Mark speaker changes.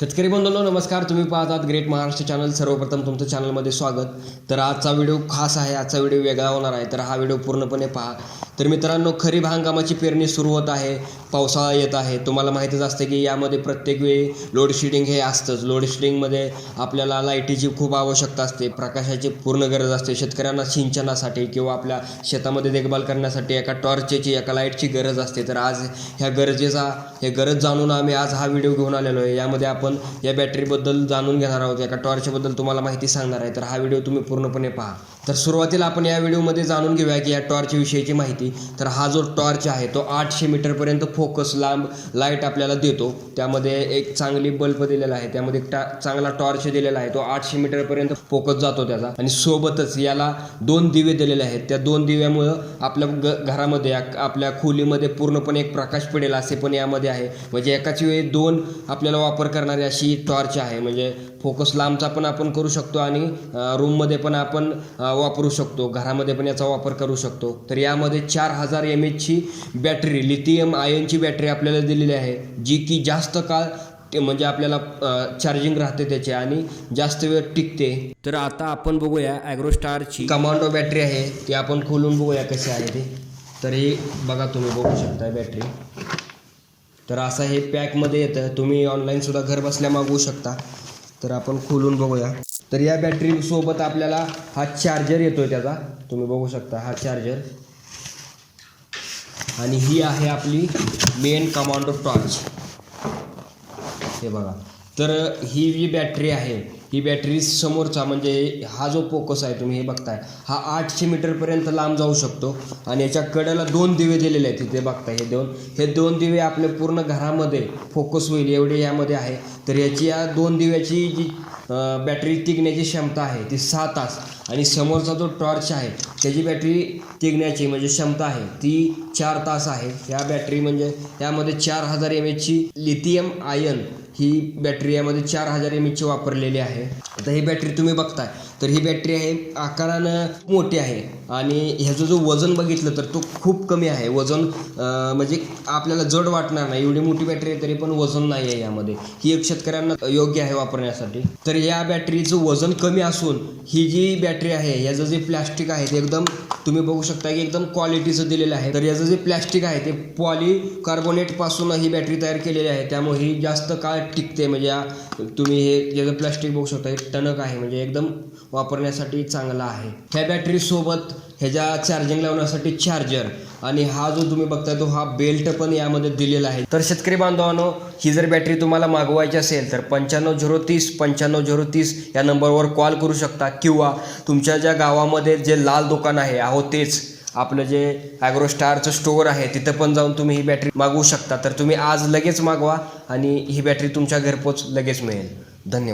Speaker 1: शेतकरी बंधूंनो नमस्कार. तुम्ही पाहतात ग्रेट महाराष्ट्र चॅनल सर्वप्रथम तुमचं चॅनलमध्ये स्वागत. तर आजचा व्हिडिओ खास आहे. आजचा व्हिडिओ वेगळा होणार आहे. तर हा व्हिडिओ पूर्णपणे पहा. तर मित्रांनो खरीप हंगामाची पेरणी सुरू होत आहे. पावसाळा येत आहे. तुम्हाला माहितीच असतं की यामध्ये प्रत्येक वेळी लोडशेडिंग हे असतंच. लोडशेडिंगमध्ये आपल्याला लाईटीची खूप आवश्यकता असते. प्रकाशाची पूर्ण गरज असते. शेतकऱ्यांना सिंचनासाठी किंवा आपल्या शेतामध्ये देखभाल करण्यासाठी एका टॉर्चची एका लाईटची गरज असते. तर आज ह्या गरजेचा हे गरज जाणून आम्ही आज हा व्हिडिओ घेऊन आलेलो आहे. यामध्ये आपण या बॅटरीबद्दल जाणून घेणार आहोत. एका टॉर्चबद्दल तुम्हाला माहिती सांगणार आहे. तर हा व्हिडिओ तुम्ही पूर्णपणे पहा. तर सुरुवातीला आपण या व्हिडिओमध्ये जाणून घेऊया की या टॉर्च विषयीची माहिती. तर हा जो टॉर्च आहे तो आठशे मीटरपर्यंत फो फोकस लांब लाइट आपल्याला देतो. त्यामध्ये एक चांगली बल्ब दिलेला आहे. त्यामध्ये एक टा चांगला टॉर्च दिलेला आहे. तो आठशे मीटरपर्यंत फोकस जातो त्याचा. आणि सोबतच याला दोन दिवे दिलेले आहेत. त्या दोन दिव्यामुळं आपल्या ग घरामध्ये आपल्या खोलीमध्ये पूर्णपणे एक प्रकाश पडेल असे पण यामध्ये आहे. म्हणजे एकाच वेळी दोन आपल्याला वापर करणारी अशी टॉर्च आहे. म्हणजे फोकस लांबचा पण आपण करू शकतो आणि रूममध्ये पण आपण वापरू शकतो. घरामध्ये पण याचा वापर करू शकतो. तर यामध्ये चार हजार एम एचची बॅटरी लिथियम आयनची बॅटरी आपल्याला दिलेली आहे जी की जास्त काळ ते म्हणजे आपल्याला चार्जिंग राहते त्याचे आणि जास्त वेळ टिकते. तर आता आपण बघूया ॲग्रोस्टारची कमांडो बॅटरी आहे ती आपण खोलून बघूया कशी आहे ते. तर हे बघा तुम्ही बघू शकता बॅटरी तर असं हे पॅकमध्ये येतं तुम्ही ऑनलाईनसुद्धा घर बसल्या मागवू शकता. तर आपण खोलून बघूया. तर या बॅटरी सोबत आपल्याला हा चार्जर येतोय त्याचा. तुम्ही बघू शकता हा चार्जर आणि ही आहे आपली मेन कमांडो टॉर्च हे बघा. तर ही जी बॅटरी आहे ही बॅटरी समोरचा म्हणजे हा जो फोकस आहे तुम्ही हे बघताय हा आठशे मीटरपर्यंत लांब जाऊ शकतो. आणि याच्या कडेला दोन दिवे दिलेले आहेत तिथे बघताय हे दोन. हे दोन दिवे आपले पूर्ण घरामध्ये फोकस होईल एवढे यामध्ये आहे. तर याची या दोन दिव्याची जी बॅटरी टिकण्याची क्षमता आहे ती सहा तास. आणि समोरचा जो टॉर्च आहे त्याची बॅटरी टिकण्याची म्हणजे क्षमता आहे ती चार तास आहे. या बॅटरी म्हणजे त्यामध्ये चार हजार एम एचची लिथियम आयन ही बॅटरी यामध्ये चार हजार एम एचची वापरलेली आहे. आता ही बॅटरी तुम्ही बघताय. तर ही बॅटरी आहे आकारानं मोठी आहे आणि ह्याचं जो वजन बघितलं तर तो खूप कमी आहे. वजन म्हणजे आपल्याला जड वाटणार नाही. एवढी मोठी बॅटरी आहे तरी पण वजन नाही आहे यामध्ये. ही एक शेतकऱ्यांना योग्य आहे वापरण्यासाठी. तर या बॅटरीचं वजन कमी असून ही जी बॅटरी आहे याचं जे प्लॅस्टिक आहे ते एकदम तुम्ही बघू शकता की एकदम क्वालिटीचं दिलेलं आहे. तर याचं जे प्लॅस्टिक आहे ते पॉली कार्बोनेटपासून ही बॅटरी तयार केलेली आहे. त्यामुळे ही जास्त काळ टिकते म्हणजे तुम्ही हे याचं प्लास्टिक बघू शकता एक टणक आहे म्हणजे एकदम वापरण्यासाठी चांगला आहे. ह्या बॅटरी सोबत ह्याच्या चार्जिंग लावण्यासाठी चार्जर आणि हा जो तुम्ही बघताय तो हा बेल्ट पण यामध्ये दिलेला आहे. तर शेतकरी बांधवांनो ही जर बॅटरी तुम्हाला मागवायची असेल तर पंच्याण्णव झिरो तीस पंच्याण्णव झिरो तीस या नंबरवर कॉल करू शकता. किंवा तुमच्या ज्या गावामध्ये जे लाल दुकान आहे अहो तेच. आपलं जे ॲग्रोस्टारचं स्टोअर आहे तिथं पण जाऊन तुम्ही ही बॅटरी मागवू शकता. तर तुम्ही आज लगेच मागवा आणि ही बॅटरी तुमच्या घरपोच लगेच मिळेल. धन्यवाद.